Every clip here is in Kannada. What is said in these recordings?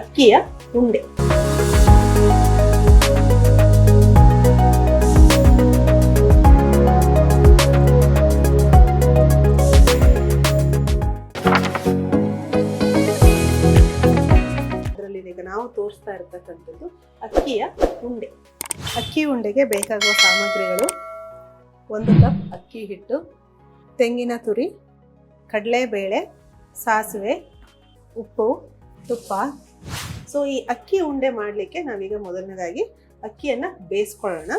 ಅಕ್ಕಿಯ ಉಂಡೆ. ನಾವು ತೋರಿಸ್ತಾ ಇರ್ತಕ್ಕಂಥದ್ದು ಅಕ್ಕಿಯ ಉಂಡೆ. ಅಕ್ಕಿ ಉಂಡೆಗೆ ಬೇಕಾಗುವ ಸಾಮಗ್ರಿಗಳು ಒಂದು ಕಪ್ ಅಕ್ಕಿ ಹಿಟ್ಟು, ತೆಂಗಿನ ತುರಿ, ಕಡಲೆಬೇಳೆ, ಸಾಸಿವೆ, ಉಪ್ಪು, ತುಪ್ಪ ಸೊ ಈ ಅಕ್ಕಿ ಉಂಡೆ ಮಾಡಲಿಕ್ಕೆ ನಾವೀಗ ಮೊದಲನೇದಾಗಿ ಅಕ್ಕಿಯನ್ನು ಬೇಯಿಸ್ಕೊಳ್ಳೋಣ.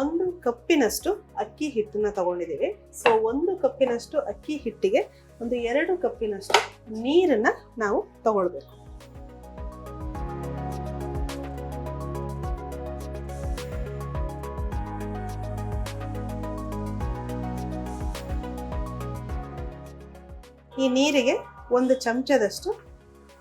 ಒಂದು ಕಪ್ಪಿನಷ್ಟು ಅಕ್ಕಿ ಹಿಟ್ಟನ್ನ ತಗೊಂಡಿದ್ದೀವಿ. ಸೊ ಒಂದು ಕಪ್ಪಿನಷ್ಟು ಅಕ್ಕಿ ಹಿಟ್ಟಿಗೆ ಒಂದು ಎರಡು ಕಪ್ಪಿನಷ್ಟು ನೀರನ್ನ ನಾವು ತಗೊಳ್ಬೇಕು. ಈ ನೀರಿಗೆ ಒಂದು ಚಮಚದಷ್ಟು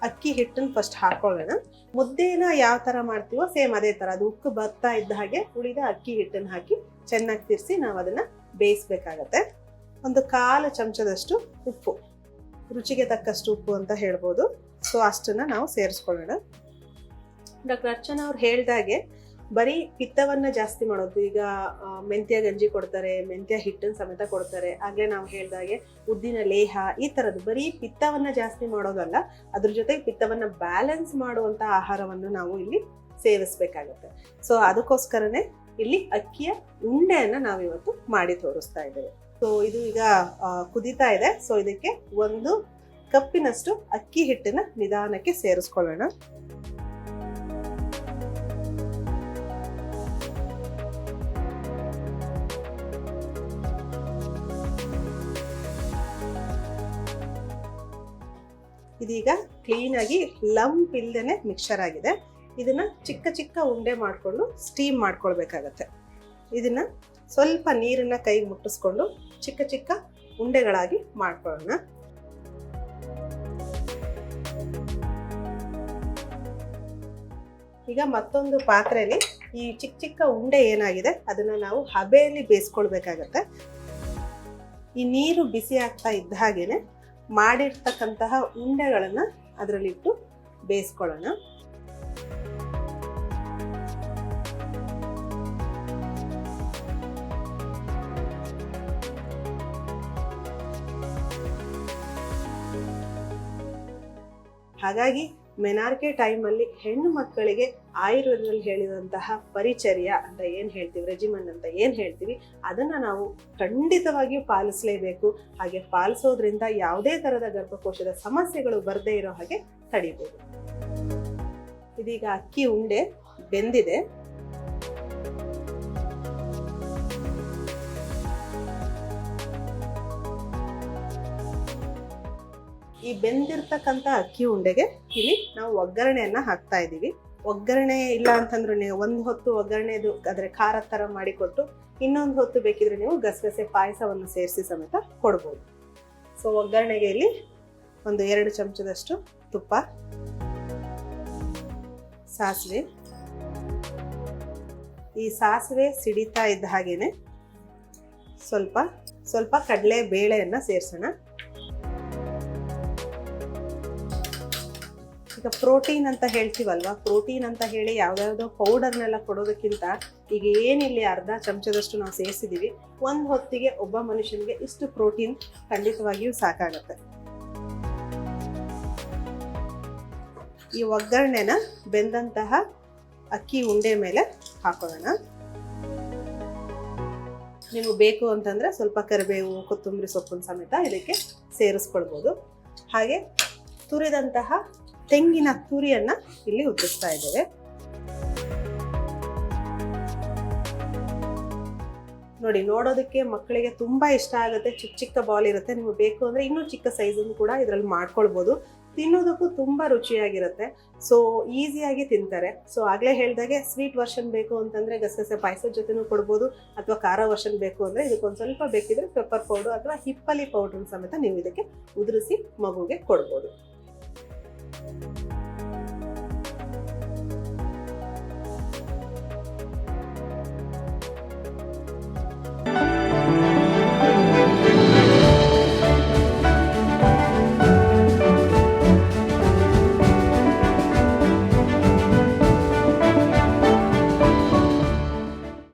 ಅಕ್ಕಿ ಹಿಟ್ಟನ್ನು ಫಸ್ಟ್ ಹಾಕೊಳ್ಳೋಣ. ಮುದ್ದೆನ ಯಾವ ಥರ ಮಾಡ್ತೀವೋ ಸೇಮ್ ಅದೇ ಥರ ಅದು ಉಕ್ಕು ಬರ್ತಾ ಇದ್ದ ಹಾಗೆ ಉಳಿದ ಅಕ್ಕಿ ಹಿಟ್ಟನ್ನು ಹಾಕಿ ಚೆನ್ನಾಗಿ ತಿರ್ಸಿ ನಾವು ಅದನ್ನು ಬೇಯಿಸ್ಬೇಕಾಗತ್ತೆ. ಒಂದು ಕಾಲು ಚಮಚದಷ್ಟು ಉಪ್ಪು, ರುಚಿಗೆ ತಕ್ಕಷ್ಟು ಉಪ್ಪು ಅಂತ ಹೇಳ್ಬೋದು. ಸೊ ಅಷ್ಟನ್ನು ನಾವು ಸೇರಿಸ್ಕೊಳ್ಳೋಣ. ಡಾಕ್ಟರ್ ಅರ್ಚನಾ ಅವ್ರು ಹೇಳ್ದಾಗೆ ಬರೀ ಪಿತ್ತವನ್ನ ಜಾಸ್ತಿ ಮಾಡೋದು. ಈಗ ಮೆಂತ್ಯ ಗಂಜಿ ಕೊಡ್ತಾರೆ, ಮೆಂತ್ಯ ಹಿಟ್ಟನ್ನು ಸಮೇತ ಕೊಡ್ತಾರೆ. ಆಗಲೇ ನಾವು ಹೇಳ್ದಾಗೆ ಉದ್ದಿನ ಲೇಹ ಈ ಥರದ್ದು ಬರೀ ಪಿತ್ತವನ್ನ ಜಾಸ್ತಿ ಮಾಡೋದಲ್ಲ, ಅದ್ರ ಜೊತೆಗೆ ಪಿತ್ತವನ್ನ ಬ್ಯಾಲೆನ್ಸ್ ಮಾಡುವಂತ ಆಹಾರವನ್ನು ನಾವು ಇಲ್ಲಿ ಸೇವಿಸ್ಬೇಕಾಗತ್ತೆ. ಸೊ ಅದಕ್ಕೋಸ್ಕರನೇ ಇಲ್ಲಿ ಅಕ್ಕಿಯ ಉಂಡೆಯನ್ನ ನಾವಿವತ್ತು ಮಾಡಿ ತೋರಿಸ್ತಾ ಇದ್ದೇವೆ. ಸೊ ಇದು ಈಗ ಕುದೀತಾ ಇದೆ. ಸೊ ಇದಕ್ಕೆ ಒಂದು ಕಪ್ಪಿನಷ್ಟು ಅಕ್ಕಿ ಹಿಟ್ಟನ್ನ ನಿಧಾನಕ್ಕೆ ಸೇರಿಸ್ಕೊಳ್ಳೋಣ. ಇದೀಗ ಕ್ಲೀನಾಗಿ ಲಂಪ್ ಇಲ್ದೇನೆ ಮಿಕ್ಸರ್ ಆಗಿದೆ. ಇದನ್ನ ಚಿಕ್ಕ ಚಿಕ್ಕ ಉಂಡೆ ಮಾಡಿಕೊಂಡು ಸ್ಟೀಮ್ ಮಾಡ್ಕೊಳ್ಬೇಕಾಗತ್ತೆ. ಇದನ್ನ ಸ್ವಲ್ಪ ನೀರನ್ನ ಕೈಗೆ ಮುಟ್ಟಿಸ್ಕೊಂಡು ಚಿಕ್ಕ ಚಿಕ್ಕ ಉಂಡೆಗಳಾಗಿ ಮಾಡ್ಕೊಳ್ಳೋಣ. ಈಗ ಮತ್ತೊಂದು ಪಾತ್ರೆಯಲ್ಲಿ ಈ ಚಿಕ್ಕ ಚಿಕ್ಕ ಉಂಡೆ ಏನಾಗಿದೆ ಅದನ್ನ ನಾವು ಹಬೆಯಲ್ಲಿ ಬೇಯಿಸ್ಕೊಳ್ಬೇಕಾಗತ್ತೆ. ಈ ನೀರು ಬಿಸಿ ಆಗ್ತಾ ಇದ್ದ ಹಾಗೇನೆ ಮಾಡಿರ್ತಕ್ಕಂತಹ ಉಂಡೆಗಳನ್ನು ಅದರಲ್ಲಿಟ್ಟು ಬೇಯಿಸ್ಕೊಳ್ಳೋಣ. ಹಾಗಾಗಿ ಮೆನಾರ್ಕೆ ಟೈಮಲ್ಲಿ ಹೆಣ್ಣು ಮಕ್ಕಳಿಗೆ ಆಯುರ್ವೇದದಲ್ಲಿ ಹೇಳಿದಂತಹ ಪರಿಚರ್ಯ ಅಂತ ಏನು ಹೇಳ್ತೀವಿ ರೆಜಿಮನ್ ಅಂತ ಏನು ಹೇಳ್ತೀವಿ, ಅದನ್ನು ನಾವು ಖಂಡಿತವಾಗಿಯೂ ಪಾಲಿಸಲೇಬೇಕು. ಹಾಗೆ ಪಾಲಿಸೋದ್ರಿಂದ ಯಾವುದೇ ಥರದ ಗರ್ಭಕೋಶದ ಸಮಸ್ಯೆಗಳು ಬರದೇ ಇರೋ ಹಾಗೆ ತಡಿಬೋದು. ಇದೀಗ ಅಕ್ಕಿ ಉಂಡೆ ಬೆಂದಿದೆ. ಈ ಬೆಂದಿರ್ತಕ್ಕಂಥ ಅಕ್ಕಿ ಉಂಡೆಗೆ ಇಲ್ಲಿ ನಾವು ಒಗ್ಗರಣೆಯನ್ನ ಹಾಕ್ತಾ ಇದ್ದೀವಿ. ಒಗ್ಗರಣೆ ಇಲ್ಲ ಅಂತಂದ್ರೆ ನೀವು ಒಂದು ಹೊತ್ತು ಒಗ್ಗರಣೆದು ಅದರ ಖಾರ ಥರ ಮಾಡಿಕೊಟ್ಟು ಇನ್ನೊಂದು ಹೊತ್ತು ಬೇಕಿದ್ರೆ ನೀವು ಗಸಗಸೆ ಪಾಯಸವನ್ನು ಸೇರಿಸಿ ಸಮೇತ ಕೊಡ್ಬೋದು. ಸೊ ಒಗ್ಗರಣೆಗೆ ಇಲ್ಲಿ ಒಂದು ಎರಡು ಚಮಚದಷ್ಟು ತುಪ್ಪ, ಸಾಸಿವೆ. ಈ ಸಾಸಿವೆ ಸಿಡಿತಾ ಇದ್ದ ಹಾಗೇನೆ ಸ್ವಲ್ಪ ಸ್ವಲ್ಪ ಕಡಲೆ ಬೇಳೆಯನ್ನು ಸೇರಿಸೋಣ. ಪ್ರೋಟೀನ್ ಅಂತ ಹೇಳ್ತೀವಲ್ವಾ? ಪ್ರೋಟೀನ್ ಅಂತ ಹೇಳಿ ಯಾವ್ದಾವುದೋ ಪೌಡರ್ನೆಲ್ಲ ಕೊಡೋದಕ್ಕಿಂತ ಈಗ ಏನಿಲ್ಲಿ ಅರ್ಧ ಚಮಚದಷ್ಟು ನಾವು ಸೇರಿಸಿದೀವಿ, ಒಂದು ಹೊತ್ತಿಗೆ ಒಬ್ಬ ಮನುಷ್ಯನಿಗೆ ಇಷ್ಟು ಪ್ರೋಟೀನ್ ಖಂಡಿತವಾಗಿಯೂ ಸಾಕಾಗತ್ತೆ. ಈ ಒಗ್ಗರಣೆನ ಬೆಂದಂತಹ ಅಕ್ಕಿ ಉಂಡೆ ಮೇಲೆ ಹಾಕೋಣ. ನೀವು ಬೇಕು ಅಂತಂದ್ರೆ ಸ್ವಲ್ಪ ಕರಿಬೇವು, ಕೊತ್ತಂಬರಿ ಸೊಪ್ಪಿನ ಸಮೇತ ಇದಕ್ಕೆ ಸೇರಿಸ್ಕೊಳ್ಬೋದು. ಹಾಗೆ ತುರಿದಂತಹ ತೆಂಗಿನ ತುರಿಯನ್ನ ಇಲ್ಲಿ ಉದ್ದಿಸ್ತಾ ಇದ್ದೇವೆ. ನೋಡಿ, ನೋಡೋದಕ್ಕೆ ಮಕ್ಕಳಿಗೆ ತುಂಬಾ ಇಷ್ಟ ಆಗುತ್ತೆ. ಚಿಕ್ಕ ಚಿಕ್ಕ ಬಾಲ್ ಇರುತ್ತೆ. ನಿಮ್ಗೆ ಬೇಕು ಅಂದ್ರೆ ಇನ್ನೂ ಚಿಕ್ಕ ಸೈಜನ್ನು ಕೂಡ ಇದರಲ್ಲಿ ಮಾಡ್ಕೊಳ್ಬೋದು. ತಿನ್ನೋದಕ್ಕೂ ತುಂಬಾ ರುಚಿಯಾಗಿರುತ್ತೆ. ಸೊ ಈಸಿಯಾಗಿ ತಿಂತಾರೆ. ಸೊ ಆಗ್ಲೇ ಹೇಳ್ದಾಗೆ ಸ್ವೀಟ್ ವರ್ಷನ್ ಬೇಕು ಅಂತಂದ್ರೆ ಗಸಗಸೆ ಪಾಯಸದ ಜೊತೆನೂ ಕೊಡ್ಬೋದು ಅಥವಾ ಖಾರ ವರ್ಷನ್ ಬೇಕು ಅಂದ್ರೆ ಇದಕ್ಕೊಂದು ಸ್ವಲ್ಪ ಬೇಕಿದ್ರೆ ಪೆಪ್ಪರ್ ಪೌಡರ್ ಅಥವಾ ಹಿಪ್ಪಲಿ ಪೌಡರ್ ಸಮೇತ ನೀವು ಇದಕ್ಕೆ ಉದುರಿಸಿ ಮಗುಗೆ ಕೊಡ್ಬೋದು.